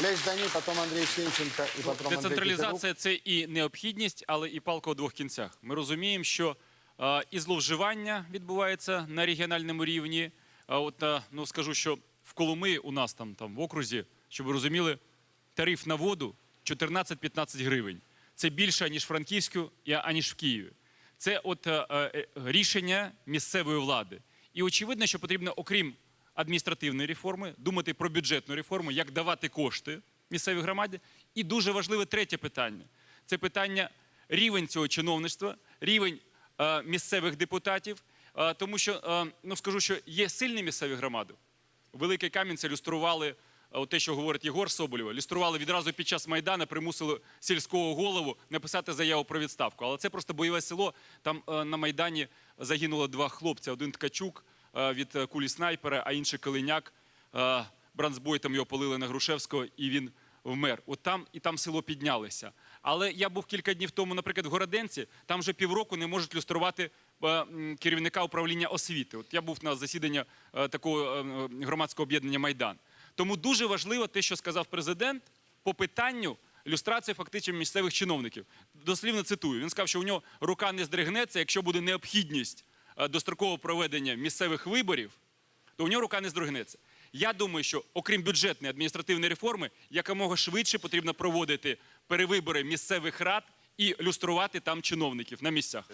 Лесь Дани, потом Андрей Сенченко и потом Андрей Тетерук. Децентралізація це і необхідність, але і палка у двох кінцях. Ми розуміємо, що е, і зловживання відбувається на регіональному рівні. А от е, ну скажу, що в Коломиї у нас там, там в окрузі, щоб ви розуміли, тариф на воду 14-15 гривень. Це більше ніж в Франківську, аніж в Києві. Це от е, е, рішення місцевої влади. І очевидно, що потрібно, окрім адміністративної реформи, думати про бюджетну реформу, як давати кошти місцевій громаді. І дуже важливе третє питання це питання рівень цього чиновництва, рівень е, місцевих депутатів. Е, тому що, е, ну скажу, що є сильні місцеві громади. Великий Кам'янця люстрували, е, от те, що говорить Єгор Соболєва, люстрували відразу під час Майдану, примусили сільського голову написати заяву про відставку. Але це просто бойове село. Там е, на Майдані загинуло два хлопця: один ткачук від е, кулі снайпера, а інший Калиняк. Е, Бранцбой там його полили на Грушевського, і він вмер. От там і там село піднялося. Але я був кілька днів тому, наприклад, в Городенці, там вже півроку не можуть люструвати е, керівника управління освіти. От я був на засіданні е, такого е, громадського об'єднання Майдан. Тому дуже важливо те, що сказав президент по питанню люстрації фактично місцевих чиновників. Дослівно цитую. Він сказав, що у нього рука не здригнеться, якщо буде необхідність е, дострокового проведення місцевих виборів, то у нього рука не здригнеться. Я думаю, що окрім бюджетної адміністративної реформи, якомога швидше потрібно проводити перевибори місцевих рад і люструвати там чиновників на місцях.